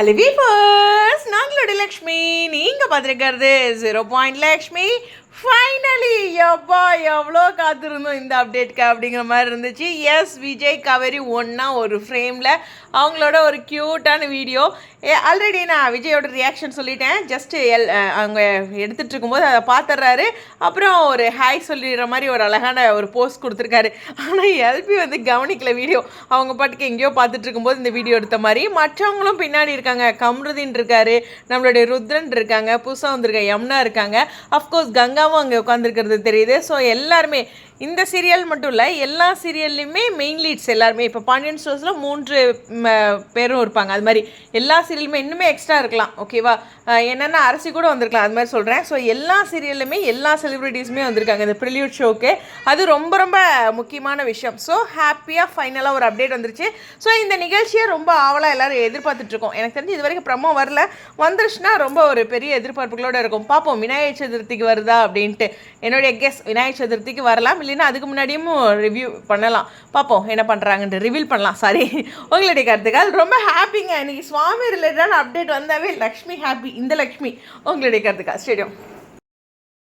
Hello வீஃபர்ஸ் நாங்களோட லக்ஷ்மி. நீங்கள் பார்த்துருக்கிறது ஜீரோ பாயிண்ட் லக்ஷ்மி. ஃபைனலி எப்பா எவ்வளோ காத்திருந்தோம் இந்த அப்டேட்க்கு அப்படிங்கிற மாதிரி இருந்துச்சு. எஸ் விஜய் கவரி ஒன்றா ஒரு ஃப்ரேமில் அவங்களோட ஒரு க்யூட்டான வீடியோ ஆல்ரெடி நான் விஜயோட ரியாக்ஷன் சொல்லிட்டேன். ஜஸ்ட் எல் அவங்க எடுத்துகிட்டு இருக்கும்போது அதை பார்த்துட்றாரு அப்புறம் ஒரு ஹாய் சொல்லிடுற மாதிரி ஒரு அழகான ஒரு போஸ்ட் கொடுத்துருக்காரு. ஆனால் எல்பி வந்து கவனிக்கல வீடியோ அவங்க பாட்டுக்கு எங்கேயோ பார்த்துட்டு இருக்கும்போது இந்த வீடியோ எடுத்த மாதிரி. மற்றவங்களும் பின்னாடி இருக்காங்க. கம்ருதீன் இருக்காரு நம்மளுடைய ருத்ரன் இருக்காங்க புதுசாக வந்திருக்க யமுனா இருக்காங்க. அஃப்கோர்ஸ் கங்காவும் அங்கே உட்காந்துருக்கிறது தெரியுது. ஸோ எல்லாருமே இந்த சீரியல் மட்டும் இல்லை எல்லா சீரியல்லையுமே மெயின் லீட்ஸ் எல்லாருமே இப்போ பாண்டியன் ஸ்டோர்ஸில் மூன்று பேரும் இருப்பாங்க. அது மாதிரி எல்லா சீரியலுமே இன்னுமே எக்ஸ்ட்ரா இருக்கலாம் ஓகேவா என்னென்னா அரசி கூட வந்திருக்கலாம் அது மாதிரி சொல்கிறேன் ஸோ எல்லா சீரியல்லுமே எல்லா செலிப்ரிட்டிஸுமே வந்திருக்காங்க இந்த ப்ரிலியூட் ஷோக்கு அது ரொம்ப ரொம்ப முக்கியமான விஷயம். ஸோ ஹாப்பியாக ஃபைனலாக ஒரு அப்டேட் வந்துருச்சு. ஸோ இந்த நிகழ்ச்சியை ரொம்ப ஆவலாக எல்லோரும் எதிர்பார்த்துட்ருக்கோம் எனக்கு தெரிஞ்சு இது வரைக்கும் ப்ரமோ வரல. வந்துருச்சுன்னா ரொம்ப ஒரு பெரிய எதிர்பார்ப்புகளோடு இருக்கும். பார்ப்போம் விநாயகர் சதுர்த்திக்கு வருதா அப்படின்ட்டு. என்னுடைய கெஸ் விநாயகர் சதுர்த்திக்கு வரலாம். இல்லைன்னா அதுக்கு முன்னாடியும் ரிவ்யூ பண்ணலாம். பார்ப்போம் என்ன பண்ணுறாங்கன்ட்டு ரிவீல் பண்ணலாம். சாரி உங்களுடைய கருத்துக்கள். ரொம்ப ஹாப்பிங்க. இன்னைக்கு சுவாமி ரிலேட்டடான அப்டேட் வந்தாவே லக்ஷ்மி ஹாப்பி இந்த லக்ஷ்மி. உங்களுடைய கருத்துக்கா ஸ்டேடியம்